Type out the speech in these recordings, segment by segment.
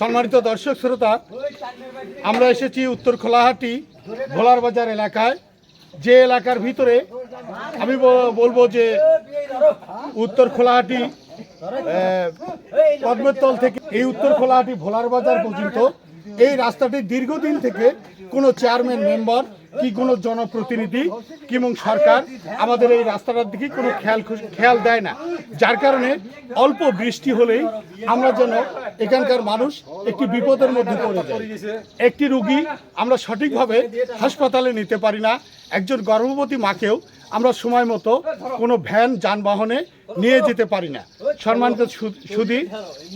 সম্মানিত দর্শক শ্রোতা, আমরা এসেছি উত্তর খোলাহাটি ভোলার বাজার এলাকায়। যে এলাকার ভিতরে আমি বলব যে উত্তর খোলাহাটি পদ্মের থেকে এই উত্তর খোলাহাটি ভোলার বাজার পর্যন্ত এই রাস্তাটি দীর্ঘদিন থেকে কোনো চেয়ারম্যান মেম্বার কি কোনো জনপ্রতিনিধি কিংবা সরকার আমাদের এই রাস্তাটার দিকে কোনো খেয়াল খেয়াল দেয় না। যার কারণে অল্প বৃষ্টি হলেই আমরা যেন এখানকার মানুষ একটি বিপদের মধ্যে পড়ে যায় একটি রুগী আমরা সঠিকভাবে হাসপাতালে নিতে পারি না। একজন গর্ভবতী মাকেও আমরা সময় মতো কোনো ভ্যান, যানবাহনে নিয়ে যেতে পারি না। সম্মানিত সু- সুধী,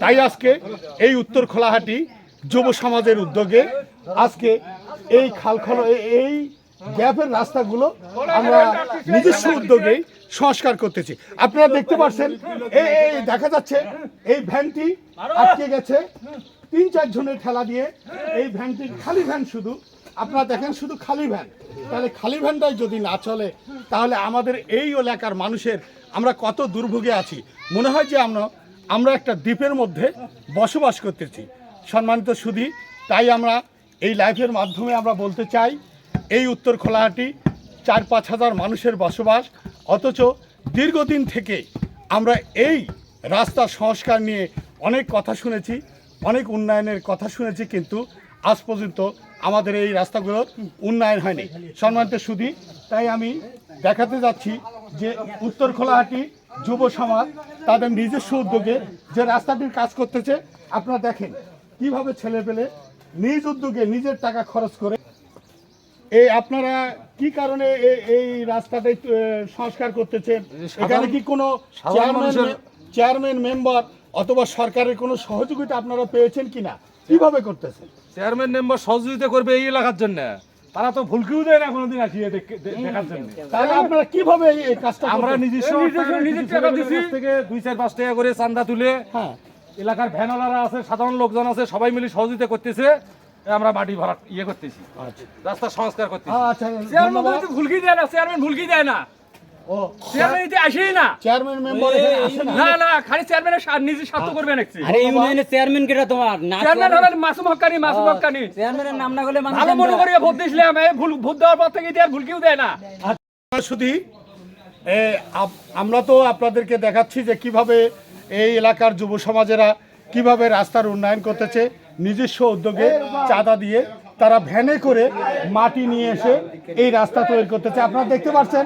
তাই আজকে এই উত্তর খোলাহাটি যুব সমাজের উদ্যোগে আজকে এই খালখল এ- এই গ্যাপের রাস্তাগুলো আমরা নিজস্ব উদ্যোগেই সংস্কার করতেছি। আপনারা দেখতে পাচ্ছেন, এই দেখা যাচ্ছে, এই ভ্যানটি আটকে গেছে। তিন, চার জনের ঠেলা দিয়ে এই ভ্যানটি খালি ভ্যান শুধু। আপনারা দেখেন শুধু খালি ভ্যান। তাহলে খালি ভ্যানটাই যদি না চলে, তাহলে আমাদের এই এলাকার মানুষের আমরা কত দুর্ভোগে আছি। মনে হয় যে আমরা আমরা একটা দ্বীপের মধ্যে বসবাস করতেছি। সম্মানিত সুধী, তাই আমরা এই লাইভের মাধ্যমে আমরা বলতে চাই, এই উত্তর খোলাহাটি চার পাঁচ হাজার মানুষের বসবাস, অথচ দীর্ঘদিন থেকে আমরা এই রাস্তার সংস্কার নিয়ে অনেক কথা শুনেছি, অনেক উন্নয়নের কথা শুনেছি, কিন্তু আজ পর্যন্ত আমাদের এই রাস্তাগুলোর উন্নয়ন হয়নি। সম্মানিত সুধী, তাই আমি দেখাতে যাচ্ছি যে উত্তর খোলাহাটি যুব সমাজ তাদের নিজস্ব উদ্যোগে যে রাস্তাটির কাজ করতেছে, আপনারা দেখেন, কীভাবে ছেলে পেলে নিজ উদ্যোগে নিজের টাকা খরচ করে। এই আপনারা কি কারণে এই রাস্তাটা সংস্কার করতেছেন? এখানে কি কোনো চেয়ারম্যান চেয়ারম্যান মেম্বার অথবা সরকারের কোনো সহযোগিতা আপনারা পেয়েছেন কিনা? কীভাবে করতেছেন? চেয়ারম্যান মেম্বার সহযোগিতা করবে এই এলাকার জন্য। তারা তো ভুলকেও দেয় না কোনোদিন আসিয়ে দেখ- দেখার জন্য। তাহলে আপনারা কীভাবে এই- কাজটা আমরা? নিজস্ব নিজের টাকা দিছি। থেকে দুই চার পাঁচ টাকা করে চান্দা তুলে হ্যাঁ। এলাকার ভ্যানওয়ালারা আছে সাধারণ লোকজন আছে সবাই মিলে সহযোগিতা করতেছে। আমরা মাটি ভরা ইয়ে করতেছি। আচ্ছা। রাস্তা সংস্কার করতেছি। আচ্ছা চেয়ারম্যান ভুলকি দেয় না চেয়ারম্যান ভুলকি দেয় না। ও চেয়ারম্যান আসেই না। চেয়ারম্যান মেম্বার না? না না খালি চেয়ারম্যানের নিজে স্বার্থ করবে নাকি আরে ইউনিয়নের চেয়ারম্যান কেটা তোমার? না চেয়ারম্যান হলেন মাসুম চেয়ারম্যানের নাম না করলে মানুষ ভালো মনে করিয়ে ভোট দিয়েছিলাম এই ভুল ভোট দেওয়ার পর থেকে দিয়ে আর ভুলকিও দেয় না। শুধু আমরা তো আপনাদেরকে দেখাচ্ছি যে কীভাবে এই এলাকার যুব সমাজেরা কীভাবে রাস্তার উন্নয়ন করতেছে নিজস্ব উদ্যোগে চাঁদা দিয়ে তারা ভ্যানে করে মাটি নিয়ে এসে এই রাস্তা তৈরি করতেছে। আপনারা দেখতে পাচ্ছেন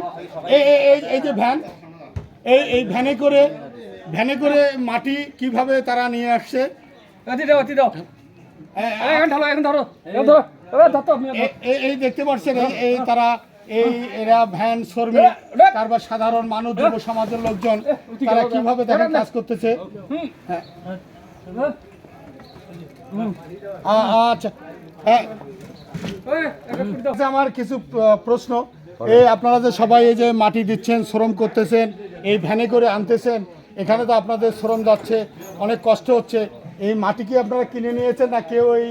এই এই- যে ভ্যান এই এই ভ্যানে করে ভ্যানে করে মাটি কীভাবে তারা নিয়ে আসছে? এই, দেখতে পাচ্ছেন এই তারা এই এরা ভ্যান শ্রমিক তারপর সাধারণ মানুষ যুব সমাজের লোকজন তারা কীভাবে দেখেন কাজ করতেছে? হ্যাঁ। আচ্ছা। আমার কিছু প্রশ্ন। এই আপনারা যে সবাই এই যে মাটি দিচ্ছেন শ্রম করতেছেন এই ভ্যানে করে আনতেছেন এখানে তো আপনাদের শ্রম যাচ্ছে অনেক কষ্ট হচ্ছে। এই মাটি কি আপনারা কিনে নিয়েছেন না কেউ এই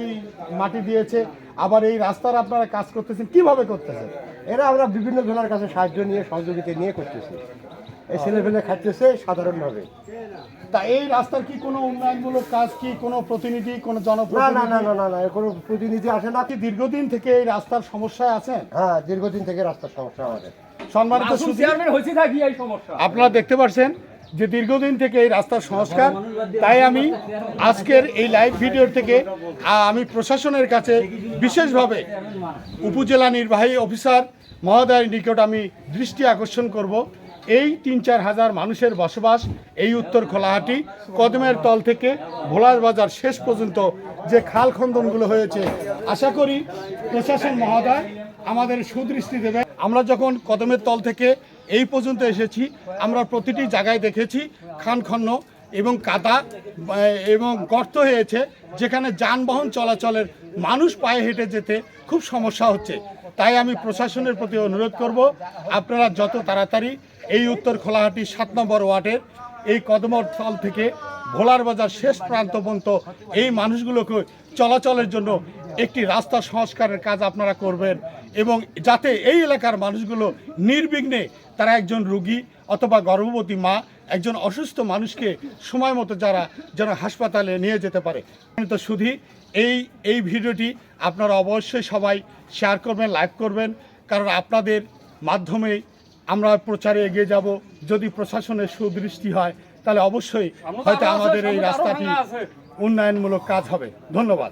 মাটি দিয়েছে? আবার এই রাস্তার আপনারা কাজ করতেছেন কীভাবে করতেছেন? এরা আমরা বিভিন্ন জনের কাছে সাহায্য নিয়ে সহযোগিতা নিয়ে করতেছি। এই ছেলেপেলে খাচ্ছে সাধারণভাবে। তা এই রাস্তার কি কোনো উন্নয়নমূলক কাজ কি কোনো প্রতিনিধি কোনো না না জনপ্রতিনিধি? না না না না কোনো প্রতিনিধি আসে না। কি দীর্ঘদিন থেকে এই রাস্তার সমস্যায় আছেন? হ্যাঁ দীর্ঘদিন থেকে রাস্তার সমস্যা আমাদের। সম্মানিত হয়েছে থাকি এই সমস্যা? আপনারা দেখতে পাচ্ছেন যে দীর্ঘদিন থেকে এই রাস্তার সংস্কার, তাই আমি আজকের এই লাইভ ভিডিওর থেকে আমি প্রশাসনের কাছে বিশেষভাবে উপজেলা নির্বাহী অফিসার মহোদয়ের নিকট আমি দৃষ্টি আকর্ষণ করব। এই তিন চার হাজার মানুষের বসবাস এই উত্তর খোলাহাটি কদমের তল থেকে ভোলার বাজার শেষ পর্যন্ত যে খাল খন্দনগুলো হয়েছে, আশা করি প্রশাসন মহোদয় আমাদের সুদৃষ্টি দেবে। আমরা যখন কদমের তল থেকে এই পর্যন্ত এসেছি। আমরা প্রতিটি জায়গায় দেখেছি, খান খন্ন এবং কাদা এবং গর্ত হয়েছে, যেখানে যানবাহন চলাচলের মানুষ পায়ে হেঁটে যেতে খুব সমস্যা হচ্ছে। তাই আমি প্রশাসনের প্রতি অনুরোধ করব, আপনারা যত তাড়াতাড়ি এই উত্তর খোলাহাটি সাত নম্বর ওয়ার্ডের এই কদমস্থল থেকে ভোলার বাজার শেষ প্রান্ত পর্যন্ত এই মানুষগুলোকে চলাচলের জন্য একটি রাস্তা সংস্কারের কাজ আপনারা করবেন। এবং যাতে এই এলাকার মানুষগুলো নির্বিঘ্নে তারা একজন রুগী অথবা গর্ভবতী মা একজন অসুস্থ মানুষকে সময় মতো যারা যেন হাসপাতালে নিয়ে যেতে পারে। তো শুধু এই এই ভিডিওটি আপনারা অবশ্যই সবাই শেয়ার করবেন লাইক করবেন কারণ আপনাদের মাধ্যমে আমরা প্রচারে এগিয়ে যাব। যদি প্রশাসনের সুদৃষ্টি হয় তাহলে অবশ্যই হয়তো আমাদের এই রাস্তাটি উন্নয়নমূলক কাজ হবে। ধন্যবাদ।